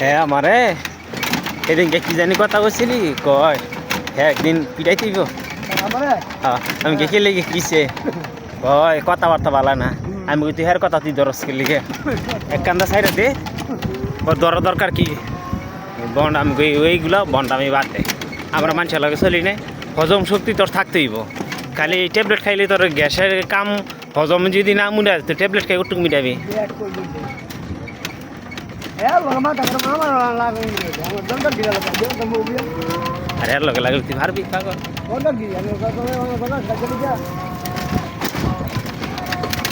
হ্যাঁ আমারে এদিনকে কি জানি কথা বলছিলি কয় হ্যাঁ একদিন পিটাই দিব। হ্যাঁ, আমি কে লেগে কিসে কয় কথাবার্তা ভালো না। আমি তুই হ্যার কথা তুই দরস কে লিগে? এক কান্দা সাইডে দে। ওর দর দরকার কি? বন্ড আমি ওইগুলো বন্ড আমি বাদ দে। আমরা মানুষের লগে চলি নাই হজম শক্তি তোর থাকতেইব খালি ট্যাবলেট খাইলে তোর গ্যাসের কাম হজম যদি না মুড়ে তো ট্যাবলেট খাই ওটুক মিটাবি। আর লগে লাগলে তুই পারবি পাগল। আমি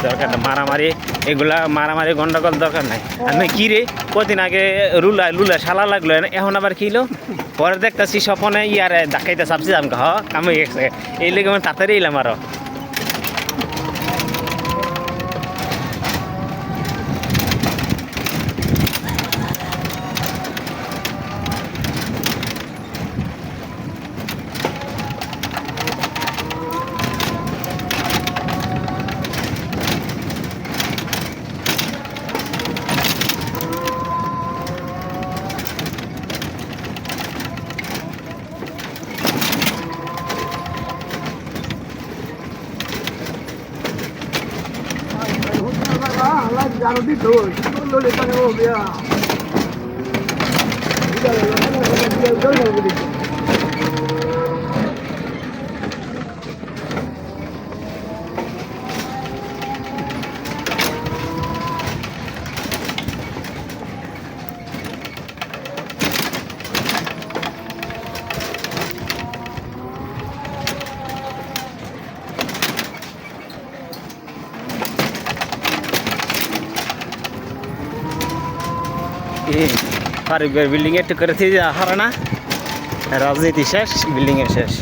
দরকার না মারামারি এগুলা মারামারি গন্ডগোল দরকার নাই আমি কি রে কদিন আগে রুলা লুলা শালা লাগল এখন আবার কিলো পরে দেখতেছি স্বপনে ইয়ারে ডাকাইতে চাপছি আমাকে হ গেছে। এই লেগে আমি তাড়াতাড়ি এলাম আরও Allah জানো দি তো তো লে পানে ও বিয়া পারিবারিক বিল্ডিং একটু করে থেকে হারা না রাজনীতি শেষ বিল্ডিংয়ে শেষ।